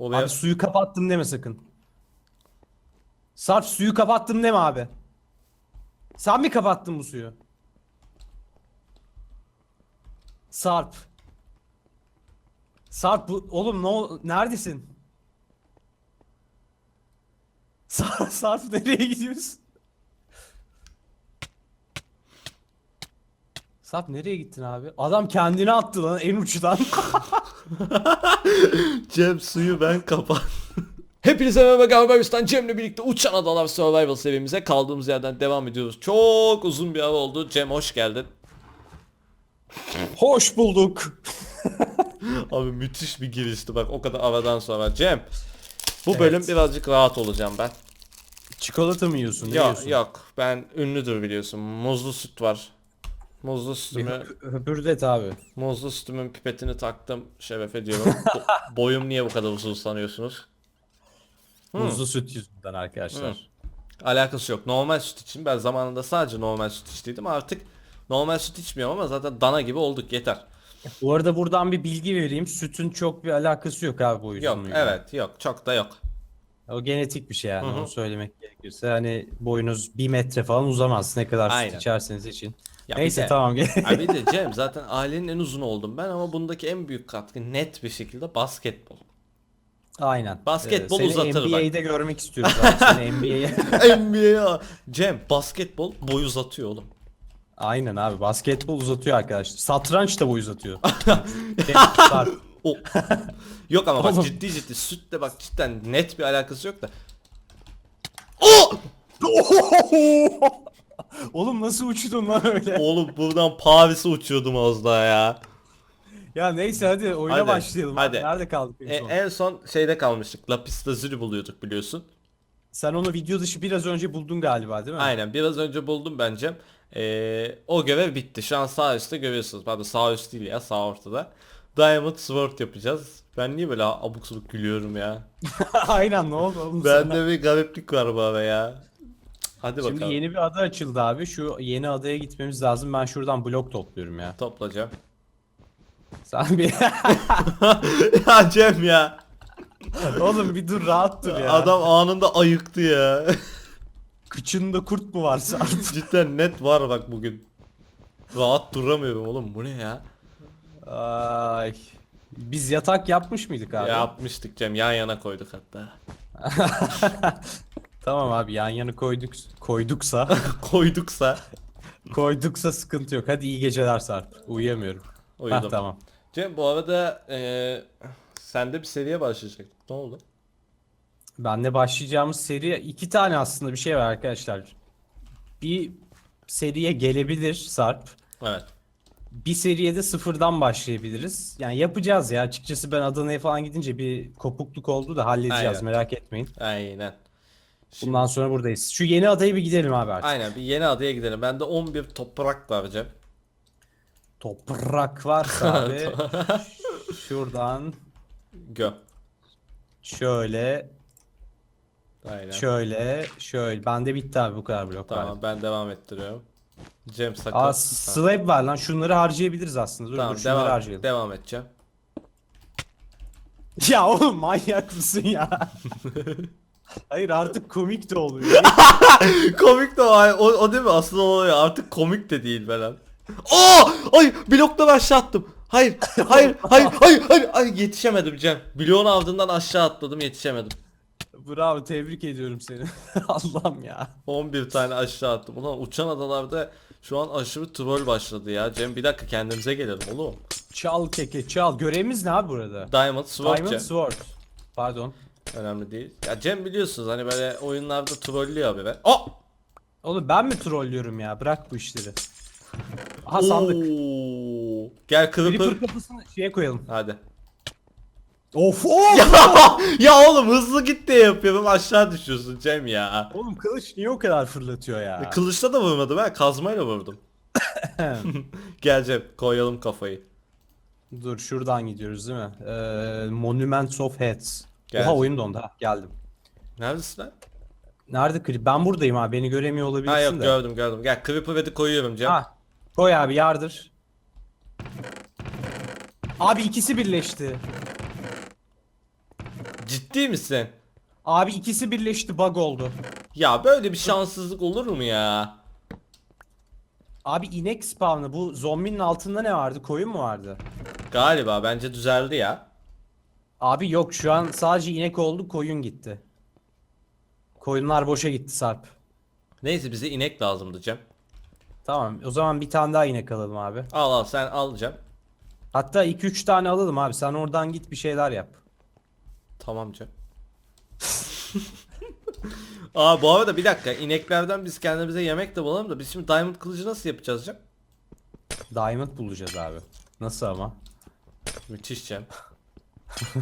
Oraya Abi suyu kapattım deme sakın. Sarp suyu kapattım deme abi. Sen mi kapattın bu suyu? Sarp. Sarp bu oğlum ne ol- neredesin? Sarp, Sarp nereye gidiyorsun? Sarp nereye gittin abi? Adam kendini attı lan en uçtan. Cem suyu ben kapat. Hepinize merhaba galiba Üstten Cem'le birlikte Uçan Adalar Survival serimize kaldığımız yerden devam ediyoruz. Çok uzun bir ara oldu. Cem hoş geldin. Hoş bulduk. Abi müthiş bir girişti bak o kadar aradan sonra. Cem bu Evet. bölüm birazcık rahat olacağım ben. Çikolata mı yiyorsun? Ne Yok yiyorsun? yok ben ünlüdür biliyorsun. Muzlu süt var. Muzlu sütümü, höpürdet abi. muzlu sütümün pipetini taktım. Şeref ediyorum. Bo- boyum niye bu kadar uzun sanıyorsunuz? Muzlu süt yüzünden arkadaşlar. Alakası yok. Normal süt için ben zamanında sadece normal süt içtiydim. Artık normal süt içmiyorum ama zaten dana gibi olduk yeter. Bu arada buradan bir bilgi vereyim. Sütün çok bir alakası yok abi bu Yok evet yok çok da yok. O genetik bir şey yani Hı hı. onu söylemek gerekirse. Hani boyunuz bir metre falan uzamaz ne kadar Aynen. süt içerseniz için. Ya bir Neyse de- tamam gel. Abi de Cem zaten ailenin en uzun oldum ben ama bundaki en büyük katkı net bir şekilde basketbol. Aynen. Basketbol seni uzatır bak. NBA'de görmek istiyoruz abi. Seni NBA'ye. NBA Cem basketbol boy uzatıyor oğlum. Aynen abi basketbol uzatıyor arkadaşlar. Satranç da boy uzatıyor. Sarp. O. yok ama bak Oğlum. ciddi ciddi sütle bak cidden net bir alakası yok da. Oğlum nasıl uçtun lan öyle? Oğlum buradan Paris'e uçuyordum az daha ya. Ya neyse hadi oyuna Hadi, başlayalım. hadi. Nerede kaldık en E, son? en son şeyde kalmıştık. Lapis Lazuli buluyorduk biliyorsun. Sen onu video dışı biraz önce buldun galiba değil mi? Aynen biraz önce buldum bence. Ee, o görev bitti. Şu an sağ üstte görüyorsunuz. Pardon sağ üst değil ya sağ ortada. Diamond Sword yapacağız. Ben niye böyle abuk subuk gülüyorum ya? Aynen ne oldu oğlum sana? Bende bir gariplik var bu ara ya. Hadi Şimdi bakalım. yeni bir ada açıldı abi. Şu yeni adaya gitmemiz lazım. Ben şuradan blok topluyorum ya. Toplayacağım. Sen bir... ya Cem ya. oğlum bir dur rahat dur ya. Adam anında ayıktı ya. Kıçında kurt mu var sen? Cidden net var bak bugün. Rahat duramıyorum oğlum bu ne ya? Ay. Biz yatak yapmış mıydık abi? Yapmıştık Cem yan yana koyduk hatta. Tamam abi yan yana koyduk koyduksa Koyduksa koyduksa sıkıntı yok. Hadi iyi geceler Sarp. Uyuyamıyorum. uyudum. Heh, tamam. Cem bu arada eee sende bir seriye başlayacak. Ne oldu? Bende başlayacağımız seri iki tane aslında bir şey var arkadaşlar. Bir seriye gelebilir Sarp. Evet. Bir seriye de sıfırdan başlayabiliriz. Yani yapacağız ya. Açıkçası ben Adana'ya falan gidince bir kopukluk oldu da halledeceğiz. Aynen. Merak etmeyin. Aynen. Bundan sonra buradayız. Şu yeni adaya bir gidelim abi artık. aynen bir yeni adaya gidelim. Bende 11 toprak var Cem. Toprak varsa abi. şuradan Gö. şöyle Aynen. şöyle şöyle. Bende bitti abi bu kadar blok var. Tamam ben devam ettiriyorum. Cem sakın. Aa Ha, slab var lan. Şunları harcayabiliriz aslında. Dur, Tamam dur şunları devam, harcayalım. devam edeceğim. Ya oğlum manyak mısın ya? Hayır artık komik de oluyor. komik de o, o, o değil mi? Aslında o ya. Artık komik de değil falan. Oo! Ay bloktan aşağı attım. Hayır, hayır, hayır, hayır, hayır, hayır, yetişemedim Cem. Bloğun ardından aşağı atladım, yetişemedim. Bravo tebrik ediyorum seni. Allah'ım ya. 11 tane aşağı attım. Ulan uçan adalarda şu an aşırı troll başladı ya. Cem bir dakika kendimize gelelim oğlum. Çal keke çal. Görevimiz ne abi burada? Diamond Sword Diamond Cem. Sword. Pardon. Önemli değil. Ya Cem biliyorsunuz hani böyle oyunlarda trollüyor abi be. Oh! Oğlum ben mi trollüyorum ya? Bırak bu işleri. Aha sandık. Oo. Gel Creeper. Creeper kapısını şeye koyalım. Hadi. Of of. ya, ya oğlum hızlı git diye yapıyorum aşağı düşüyorsun Cem ya. Oğlum kılıç niye o kadar fırlatıyor ya? Kılıçla da vurmadım ha kazmayla vurdum. Gel Cem koyalım kafayı. Dur şuradan gidiyoruz değil mi? Ee, Monuments of Heads. Gel. Oha oyun dondu ha geldim. Neredesin lan? Nerede klip? Ben buradayım abi beni göremiyor olabilirsin Ha yok de. gördüm gördüm. Gel Creeper ve de koyuyorum Cem. Ha. Koy abi yardır. Abi ikisi birleşti. Ciddi misin? Abi ikisi birleşti bug oldu. Ya böyle bir şanssızlık olur mu ya? Abi inek spawnı bu zombinin altında ne vardı? Koyun mu vardı? Galiba bence düzeldi ya. Abi yok şu an sadece inek oldu koyun gitti. Koyunlar boşa gitti Sarp. Neyse bize inek lazımdı Cem. Tamam o zaman bir tane daha inek alalım abi. Al al sen al Cem. Hatta 2-3 tane alalım abi sen oradan git bir şeyler yap. Tamam Cem. Aa bu arada bir dakika ineklerden biz kendimize yemek de bulalım da biz şimdi diamond kılıcı nasıl yapacağız Cem? Diamond bulacağız abi. Nasıl ama? Müthiş Cem.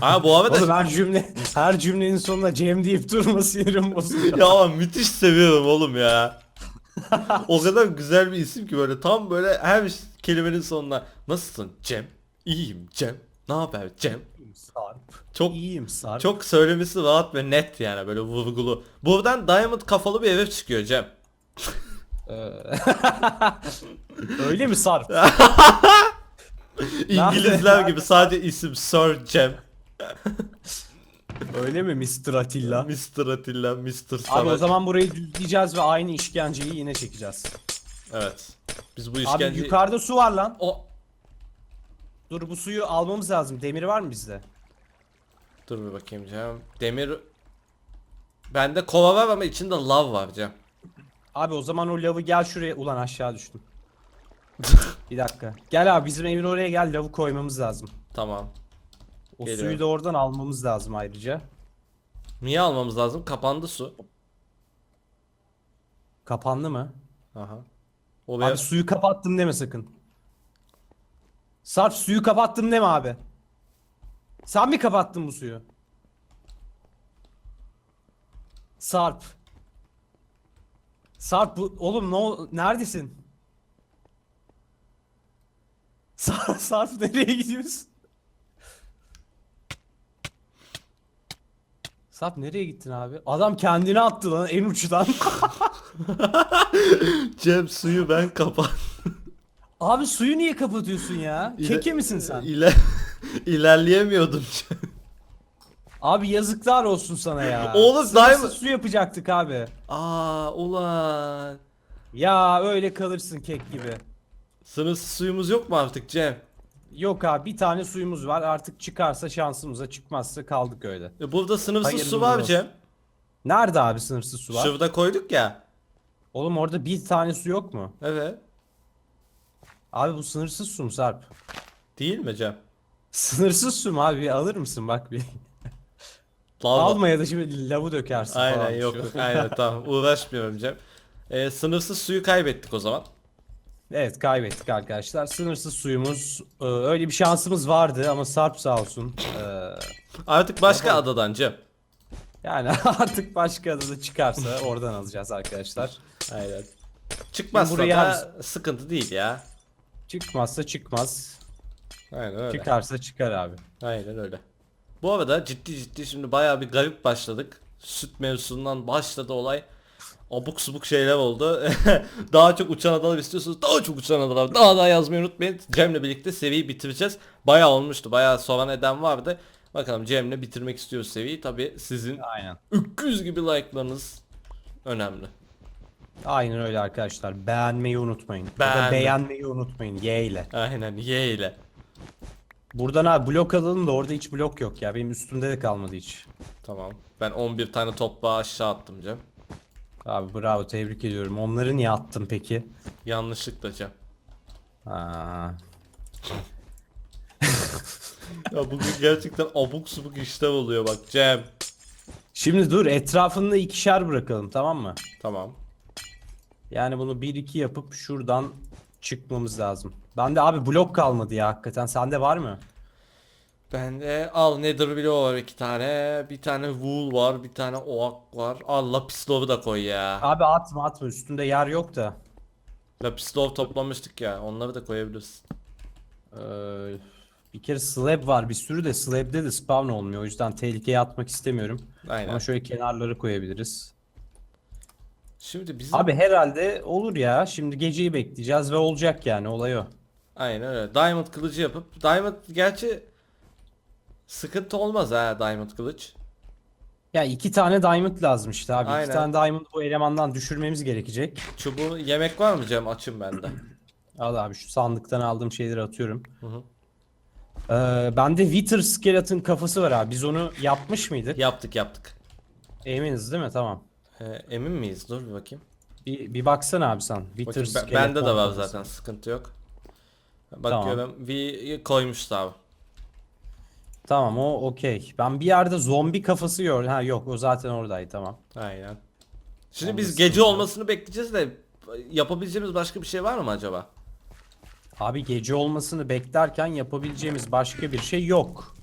Aa bu arada Oğlum her cümle her cümlenin sonunda Cem deyip durma sinirim bozuyor. ya ama müthiş seviyorum oğlum ya. o kadar güzel bir isim ki böyle tam böyle her kelimenin sonuna nasılsın Cem? İyiyim Cem. Ne haber Cem? Sarp. Çok İyiyim Sarp. çok söylemesi rahat ve net yani böyle vurgulu. Buradan diamond kafalı bir herif çıkıyor Cem. Öyle mi Sarp? İngilizler gibi sadece isim Sir Cem. Öyle mi Mr. Atilla? Mr. Atilla, Mr. Abi Samet. o zaman burayı düzleyeceğiz ve aynı işkenceyi yine çekeceğiz. Evet. Biz bu Abi işkence... yukarıda su var lan. O... Dur bu suyu almamız lazım. Demir var mı bizde? Dur bir bakayım Cem. Demir... Bende kova var ama içinde lav var Cem. Abi o zaman o lavı gel şuraya. Ulan aşağı düştüm. Bir dakika. Gel abi bizim evin oraya gel lavı koymamız lazım. Tamam. O Geliyorum. suyu da oradan almamız lazım ayrıca. Niye almamız lazım? Kapandı su. Kapandı mı? Aha. Oraya... Abi suyu kapattım deme sakın. Sarp suyu kapattım deme abi. Sen mi kapattın bu suyu? Sarp. Sarp bu oğlum ne ol- neredesin? Sarp, Sarp nereye gidiyorsun? Sarp nereye gittin abi? Adam kendini attı lan en uçtan. Cem suyu ben kapat. Abi suyu niye kapatıyorsun ya? Keke misin sen? İle... İlerleyemiyordum. Abi yazıklar olsun sana ya. Oğlum, Sınırsız Diamond- su yapacaktık abi. Aa ulan. Ya öyle kalırsın kek gibi. Sınırsız suyumuz yok mu artık Cem? Yok abi bir tane suyumuz var artık çıkarsa şansımıza çıkmazsa kaldık öyle. E burada sınırsız Hayırlı su var olsun. Cem. Nerede abi sınırsız su var? Şurada koyduk ya. Oğlum orada bir tane su yok mu? Evet. Abi bu sınırsız su mu Sarp? Değil mi Cem? Sınırsız su mu abi? Alır mısın bak bir. Lava. Alma ya da şimdi lavı dökersin Aynen falan. yok Şu- yok aynen tamam uğraşmıyorum Cem. Ee, sınırsız suyu kaybettik o zaman. Evet kaybettik arkadaşlar. Sınırsız suyumuz e, öyle bir şansımız vardı ama Sarp sağ olsun. e, Artık başka adadan Cem. Yani artık başka adada çıkarsa oradan alacağız arkadaşlar. Aynen. Çıkmazsa buraya da sıkıntı değil ya. Çıkmazsa çıkmaz. Aynen öyle. Çıkarsa çıkar abi. Aynen öyle. Bu arada ciddi ciddi şimdi bayağı bir garip başladık. Süt mevzusundan başladı olay. Abuk subuk şeyler oldu. daha çok uçan adalar istiyorsanız daha çok uçan adalar. Daha daha yazmayı unutmayın. Cem'le birlikte seriyi bitireceğiz. Bayağı olmuştu. Bayağı soran eden vardı. Bakalım Cem'le bitirmek istiyoruz seriyi. Tabi sizin Aynen. 300 gibi like'larınız önemli. Aynen öyle arkadaşlar. Beğenmeyi unutmayın. Beğenme. beğenmeyi unutmayın. Y ile. Aynen ye ile. Buradan abi blok alalım da orada hiç blok yok ya. Benim üstümde de kalmadı hiç. Tamam. Ben 11 tane toprağı aşağı attım Cem. Abi bravo tebrik ediyorum. Onları niye attın peki? Yanlışlıkla Cem. Aa, Ya bugün gerçekten abuk subuk işler oluyor bak Cem. Şimdi dur etrafında ikişer bırakalım tamam mı? Tamam. Yani bunu 1-2 yapıp şuradan çıkmamız lazım. Bende abi blok kalmadı ya hakikaten. Sende var mı? Bende al Nether bloğu var iki tane. Bir tane wool var. Bir tane oak var. Al lapis love'u da koy ya. Abi atma atma üstünde yer yok da. Lapis love toplamıştık ya. Onları da koyabiliriz. Ee, bir kere slab var bir sürü de slab'de de spawn olmuyor. O yüzden tehlikeye atmak istemiyorum. Aynen. Ama şöyle kenarları koyabiliriz. Şimdi bizim... Abi herhalde olur ya. Şimdi geceyi bekleyeceğiz ve olacak yani olay o. Aynen öyle. Diamond kılıcı yapıp. Diamond gerçi sıkıntı olmaz ha Diamond kılıç. Ya iki tane diamond lazım işte abi. Aynen. İki tane diamond bu elemandan düşürmemiz gerekecek. Çubuğu yemek var mı Cem? Açım bende. Al abi şu sandıktan aldığım şeyleri atıyorum. Hı hı. Ee, bende Wither Skeleton kafası var abi. Biz onu yapmış mıydık? Yaptık yaptık. Eminiz değil mi? Tamam. Ee, emin miyiz? Dur bir bakayım. Bir, bir baksana abi sen. Wither bakayım. Ben- Skeleton bende de var kafası. zaten sıkıntı yok. Bakıyorum. V koymuştu abi. Tamam o okey. Ben bir yerde zombi kafası gördüm. Ha yok o zaten oradaydı tamam. Aynen. Şimdi biz gece olmasını bekleyeceğiz de yapabileceğimiz başka bir şey var mı acaba? Abi gece olmasını beklerken yapabileceğimiz başka bir şey yok.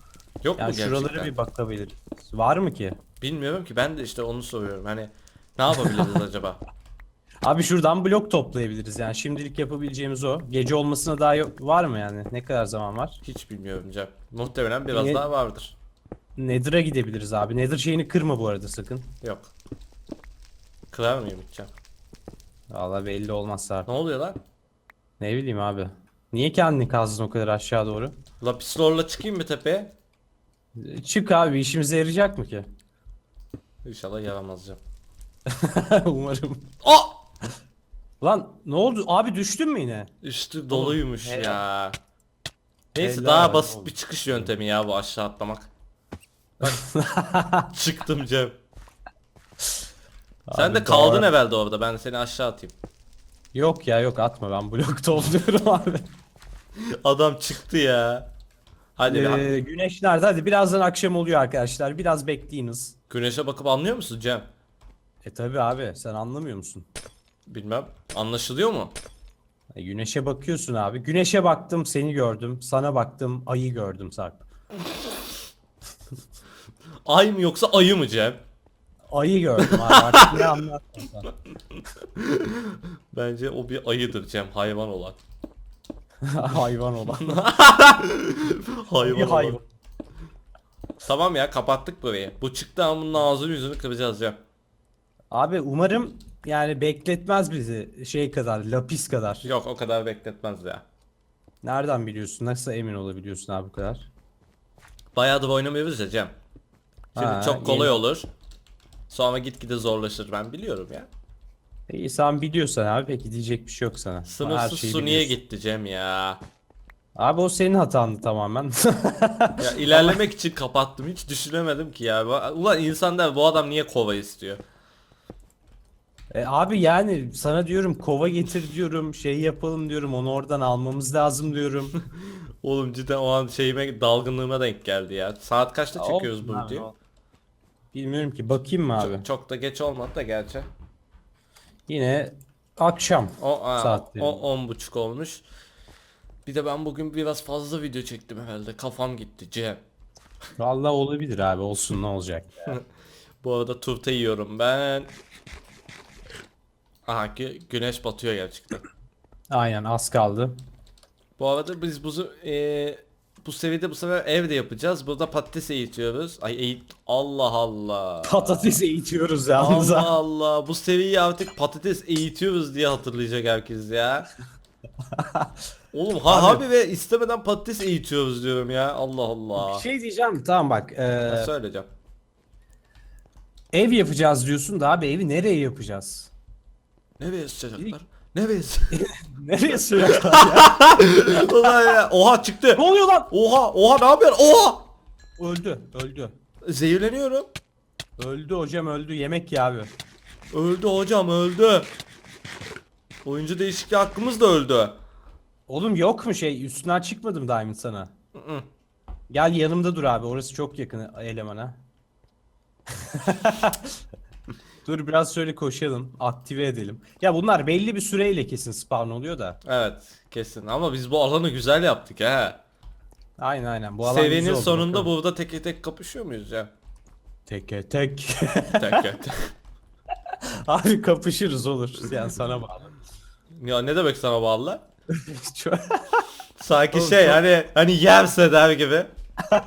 Yok Yani mu gerçekten? şuraları bir bakabilir. Var mı ki? Bilmiyorum ki ben de işte onu soruyorum. Hani ne yapabiliriz acaba? Abi şuradan blok toplayabiliriz yani şimdilik yapabileceğimiz o. Gece olmasına daha yok, var mı yani? Ne kadar zaman var? Hiç bilmiyorum Cem. Muhtemelen biraz Niye- daha vardır. Nether'a gidebiliriz abi. Nether şeyini kırma bu arada sakın. Yok. Kırar mıyım hiç Cem? Valla belli olmaz Ne oluyor lan? Ne bileyim abi. Niye kendini kazdın o kadar aşağı doğru? Lapislorla çıkayım mı tepeye? Ee, Çık abi işimize yarayacak mı ki? İnşallah yaramaz Cem. Umarım. Oh! Lan ne oldu? Abi düştün mü yine? Üstü doluymuş helal. ya. Neyse Helal daha basit oğlum. bir çıkış yöntemi ya bu aşağı atlamak. Bak, Çıktım Cem. Sen Abi de kaldın doğru. evvelde orada. Ben seni aşağı atayım. Yok ya yok atma ben blok topluyorum abi. Adam çıktı ya. Hadi bir- Ee, güneş nerede? Hadi birazdan akşam oluyor arkadaşlar. Biraz bekleyiniz. güneşe bakıp anlıyor musun Cem? E tabi abi sen anlamıyor musun? Bilmem. Anlaşılıyor mu? Güneşe bakıyorsun abi. Güneşe baktım seni gördüm. Sana baktım ayı gördüm Sarp. Ay mı yoksa ayı mı Cem? Ayı gördüm abi artık ne anlarsın sen. Bence o bir ayıdır Cem. Hayvan olan. hayvan olan. Hayvan Bir olan. hayvan. Tamam ya kapattık burayı. Bu çıktı ama bunun ağzını yüzünü kıracağız Cem. Abi umarım yani bekletmez bizi şey kadar lapis kadar. Yok o kadar bekletmez ya. Nereden biliyorsun? Nasıl emin olabiliyorsun abi bu kadar? Bayağıdır oynamıyoruz ya Cem. Şimdi Ha, çok kolay yeni- olur. Sonra gitgide zorlaşır ben biliyorum ya. İyi sen biliyorsan abi peki diyecek bir şey yok sana. Sınırsız su niye biliyorsun. gitti Cem ya? Abi o senin hatandı tamamen. Ya ilerlemek için kapattım hiç düşünemedim ki ya. Ulan insan der bu adam niye kova istiyor? E, abi yani sana diyorum kova getir diyorum şey yapalım diyorum onu oradan almamız lazım diyorum. Oğlum cidden o an şeyime dalgınlığıma denk geldi ya. Saat kaçta çekiyoruz Olsun bu abi, videoyu? Bilmiyorum ki bakayım mı abi. Çok, çok da geç olmadı da gerçi. Yine akşam. O aa, Saatleri. o on buçuk olmuş. Bir de ben bugün biraz fazla video çektim herhalde. Kafam gitti Cem. Vallahi olabilir abi olsun ne olacak. Bu arada turta yiyorum ben. Aha gü- güneş batıyor gerçekten. Aynen az kaldı. Bu arada biz buzu eee, bu seviyede bu sefer evde yapacağız. Burada patates eğitiyoruz. Ay eğit Allah Allah. Patates eğitiyoruz yalnız. Allah ha. Allah. Bu seviyeyi artık patates eğitiyoruz diye hatırlayacak herkes ya. Oğlum ha Abi- ve istemeden patates eğitiyoruz diyorum ya. Allah Allah. Bir şey diyeceğim tamam bak. e, Ha, söyleyeceğim. ev yapacağız diyorsun da abi evi nereye yapacağız? Ne sıcaklar? Ne bez? Nereye sığacak? Ulan ya. Oha çıktı. ne oluyor lan? Oha oha ne yapıyorsun? Oha. Öldü öldü. Zehirleniyorum. Öldü hocam öldü yemek ya abi. Öldü hocam öldü. Oyuncu değişikliği hakkımız da öldü. Oğlum yok mu şey üstünden çıkmadım Diamond sana. Gel yanımda dur abi orası çok yakın elemana. dur biraz şöyle koşalım aktive edelim. Ya bunlar belli bir süreyle kesin spawn oluyor da. Evet kesin ama biz bu alanı güzel yaptık ha. Aynen aynen bu alan Seviyenin güzel oldu, sonunda bakalım. burada tek tek kapışıyor muyuz ya? Teke tek. Tek tek. abi kapışırız olur yani sana bağlı. ya ne demek sana bağlı? Çok- Sanki Oğlum şey çok- hani hani yerse der gibi.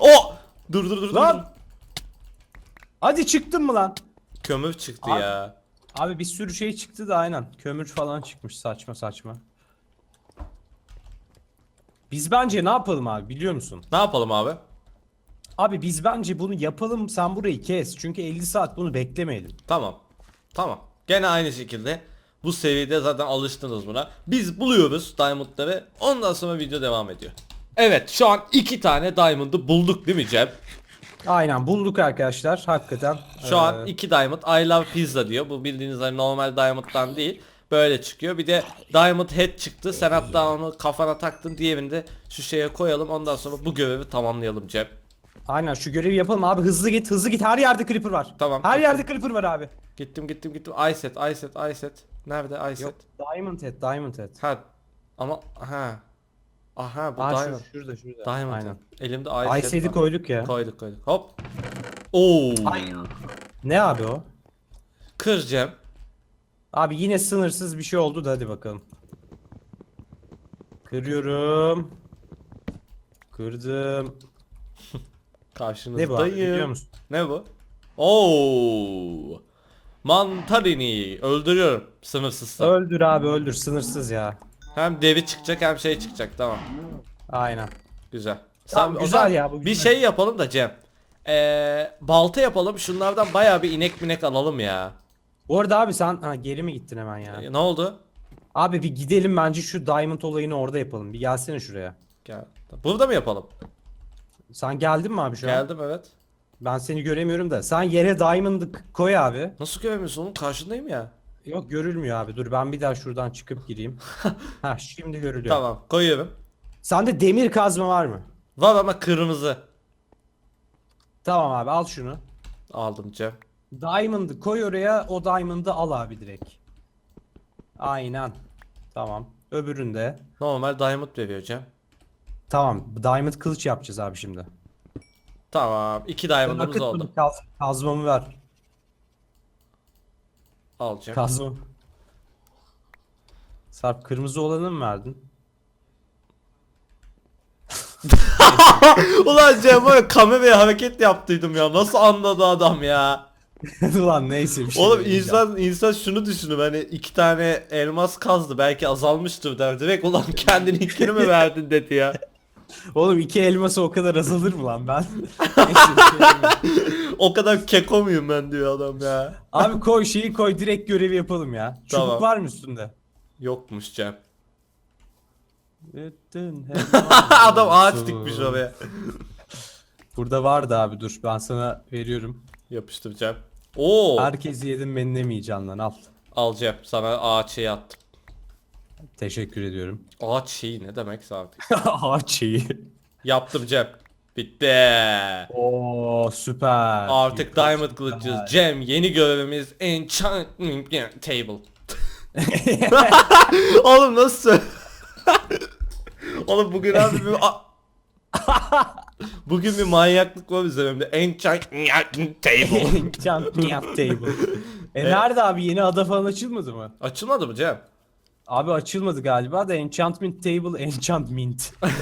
o dur dur dur dur. Lan! Hadi çıktın mı lan? Kömür çıktı Abi- ya. Abi bir sürü şey çıktı da aynen. Kömür falan çıkmış saçma saçma. Biz bence ne yapalım abi biliyor musun? Ne yapalım abi? Abi biz bence bunu yapalım sen burayı kes. Çünkü 50 saat bunu beklemeyelim. Tamam. Tamam. Gene aynı şekilde bu seviyede zaten alıştınız buna. Biz buluyoruz diamondları. Ondan sonra video devam ediyor. Evet şu an iki tane diamond'ı bulduk değil mi Cem? Aynen bulduk arkadaşlar hakikaten. Şu Ee, an iki diamond I love pizza diyor. Bu bildiğiniz hani normal diamond'dan değil. Böyle çıkıyor. Bir de diamond head çıktı. Sen hatta onu kafana taktın. Diğerini de şu şeye koyalım. Ondan sonra bu görevi tamamlayalım Cem. Aynen şu görevi yapalım abi hızlı git hızlı git her yerde creeper var. Tamam. Her yerde creeper var abi. Gittim gittim gittim. Iset, Iset, Iset. Nerede Iset? Yok diamond head diamond head. Ha. Ama ha. Aha bu Aa diamond. şu, şurada şurada. Diamond. Aynen. Elimde Ay Iset sedi var. koyduk ya. Koyduk koyduk. Hop. Oo. Ne abi o? Kır Cem. Abi yine sınırsız bir şey oldu da hadi bakalım. Kırıyorum. Kırdım. Ne bu abi biliyor Karşınızdayım. musun? Ne bu? Oo. Mantarini öldürüyorum sınırsızsa. Öldür abi öldür sınırsız ya. Hem devi çıkacak hem şey çıkacak tamam. Aynen. Güzel. Tamam, güzel ya, bu Bir şey yapalım da Cem. Ee, balta yapalım. Şunlardan bayağı bir inek minek alalım ya. Bu arada abi sen ha, geri mi gittin hemen ya? Ee, ne oldu? Abi bir gidelim bence şu diamond olayını orada yapalım. Bir gelsene şuraya. Gel. Burada mı yapalım? Sen geldin mi abi şu an? Geldim evet. Ben seni göremiyorum da. Sen yere diamond'ı koy abi. Nasıl göremiyorsun oğlum? Karşındayım ya. Yok görülmüyor abi. Dur ben bir daha şuradan çıkıp gireyim. ha şimdi görülüyor. Tamam koyuyorum. Sende demir kazma var mı? Var ama kırmızı. Tamam abi al şunu. Aldım Cem. Diamond'ı koy oraya. O diamond'ı al abi direkt. Aynen. Tamam. Öbüründe. Normal diamond veriyor Cem. Tamam. Diamond kılıç yapacağız abi şimdi. Tamam. iki diamond'ımız oldu. Kaz, kazmamı ver. Al Cem. Kazma. Sarp kırmızı olanı mı verdin? Ulan Cem böyle kameraya hareket yaptıydım ya. Nasıl anladı adam ya? Ulan neyse bir şey Oğlum insan insan şunu düşünür hani iki tane elmas kazdı belki azalmıştır der. Direkt ulan kendini ikini mi verdin dedi ya. Oğlum iki elması o kadar azalır mı lan ben? Şey. O kadar keko muyum ben diyor adam ya. abi koy şeyi koy direkt görevi yapalım ya. Çubuk Tamam. var mı üstünde? Yokmuş Cem. Adam ağaç dikmiş oraya. Burada vardı abi dur ben sana veriyorum. Yapıştır Cem. Oo. Herkes yedim beni demeyeceksin lan al. Al Cem sana ağaç attım. Teşekkür ediyorum. Ağaç şeyi ne demek artık? Ağaç şeyi. Yaptım Cem. Bitti. Oo süper. Artık Süper, Diamond kılıcız. Cem yeni görevimiz Enchantment Table. Oğlum nasıl? Oğlum bugün abi bir Bugün bir manyaklık var üzerimde. Enchantment Table. Enchantment table. E nerede abi yeni ada falan açılmadı mı? Açılmadı mı Cem? Abi açılmadı galiba da enchantment table enchantment.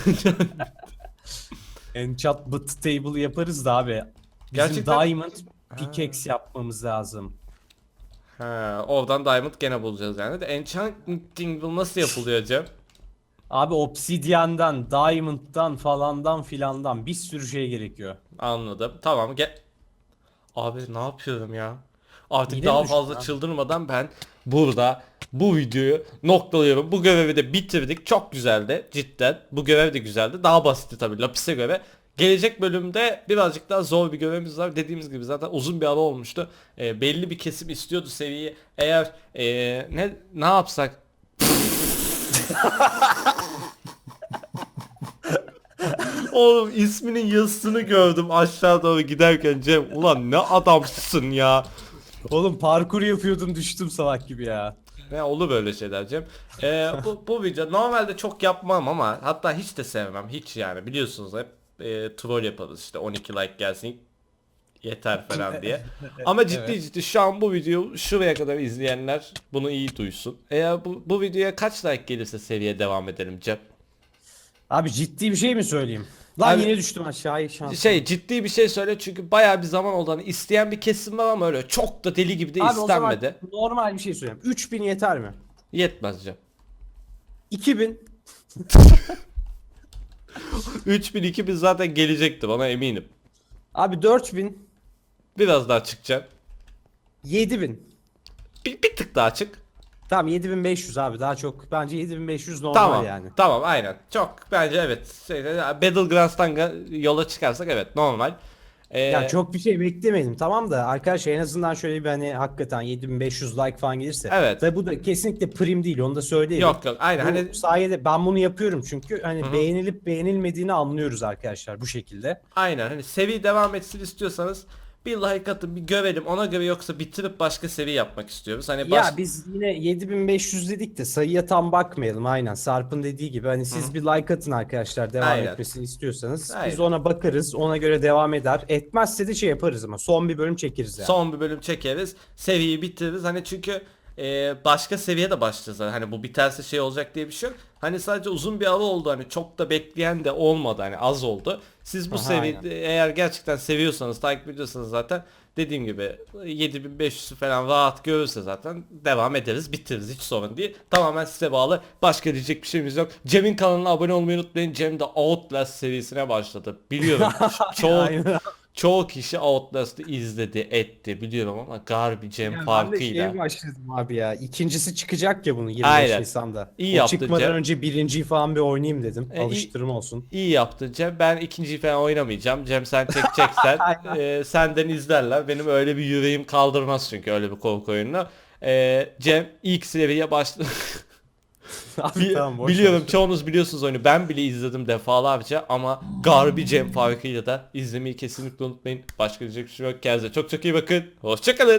enchantment table yaparız da abi. Bizim Gerçekten- diamond pickaxe yapmamız lazım. Ha, oradan Diamond gene bulacağız yani. De Enchantment Table nasıl yapılıyor Cem? Abi obsidyandan, diamond'dan falandan filandan bir sürü şey gerekiyor. Anladım. Tamam gel. Abi ne yapıyorum ya? Artık Yine daha mi düştün fazla lan? çıldırmadan ben burada bu videoyu noktalıyorum. Bu görevi de bitirdik. Çok güzeldi cidden. Bu görev de güzeldi. Daha basitti tabii Lapis'e göre. Gelecek bölümde birazcık daha zor bir görevimiz var. Dediğimiz gibi zaten uzun bir ara olmuştu. Ee, belli bir kesim istiyordu seviyeyi. Eğer ee, ne ne yapsak Oğlum isminin yazısını gördüm aşağı doğru giderken Cem. Ulan ne adamsın ya. Oğlum parkur yapıyordum düştüm salak gibi ya. Ne olur böyle şeyler Cem. Ee, bu, bu video normalde çok yapmam ama hatta hiç de sevmem. Hiç yani biliyorsunuz hep e, troll yaparız işte 12 like gelsin yeter falan diye. Ama ciddi Evet. ciddi şu an bu video şuraya kadar izleyenler bunu iyi duysun. Eğer bu, bu videoya kaç like gelirse seriye devam edelim Cem. Abi ciddi bir şey mi söyleyeyim? Lan Abi- yine düştüm aşağıya şans. Şey ciddi bir şey söyle çünkü bayağı bir zaman oldu. Hani isteyen bir kesim var ama öyle çok da deli gibi de Abi o zaman istenmedi. normal bir şey söyleyeyim. 3000 yeter mi? Yetmez Cem. 2000 3000 2000 zaten gelecekti bana eminim. Abi 4000, Biraz daha çıkacaksın. 7000. Bir, bir tık daha çık. Tamam 7500 abi daha çok. Bence 7500 normal Tamam. yani. Tamam aynen. Çok bence evet. Şey, Battlegrounds'tan yola çıkarsak evet normal. Ee, Ya çok bir şey beklemedim tamam da arkadaşlar en azından şöyle bir hani hakikaten 7500 like falan gelirse. Evet. Tabi bu da kesinlikle prim değil onu da söyleyeyim. Yok yok aynen Bu hani sayede ben bunu yapıyorum çünkü hani beğenilip beğenilmediğini anlıyoruz arkadaşlar bu şekilde. aynen hani seviye devam etsin istiyorsanız bir like atın bir görelim ona göre yoksa bitirip başka seviye yapmak istiyoruz. Hani baş... Ya biz yine 7500 dedik de sayıya tam bakmayalım aynen. Sarp'ın dediği gibi hani siz bir like atın arkadaşlar devam Aynen. etmesini istiyorsanız. Aynen. Biz ona bakarız ona göre devam eder. Etmezse de şey yaparız ama son bir bölüm çekeriz yani. Son bir bölüm çekeriz. Seviyeyi bitiririz. Hani çünkü e, başka seviye de başlayacağız. Yani Hani bu biterse şey olacak diye bir şey yok. Hani sadece uzun bir hava oldu. Hani çok da bekleyen de olmadı. Hani az oldu. Siz bu Aha, seviyede eğer gerçekten seviyorsanız, takip ediyorsanız zaten dediğim gibi 7500'ü falan rahat görürse zaten devam ederiz, bitiririz hiç sorun değil. Tamamen size bağlı. Başka diyecek bir şeyimiz yok. Cem'in kanalına abone olmayı unutmayın. Cem de Outlast serisine başladı. Biliyorum. Çoğu. Çoğu kişi Outlast'ı izledi, etti biliyorum ama Garbi Cem Ya ben de farkıyla. şeye başladım abi ya. İkincisi çıkacak ya bunun 25 Aynen. Nisan'da. İyi o yaptın çıkmadan Cem. önce birinciyi falan bir oynayayım dedim. E, iyi- Alıştırma olsun. İyi yaptın Cem. Ben ikinciyi falan oynamayacağım. Cem sen çekeceksen e, senden izlerler. Benim öyle bir yüreğim kaldırmaz çünkü öyle bir korku oyununu. E, Cem ilk seviye başladı. Abi Bi- tamam, boş biliyorum ver. çoğunuz biliyorsunuz oyunu. Ben bile izledim defalarca ama Garbi Cem farkıyla da izlemeyi kesinlikle unutmayın. Başka diyecek bir şey yok. Kendinize çok çok iyi bakın. Hoşçakalın.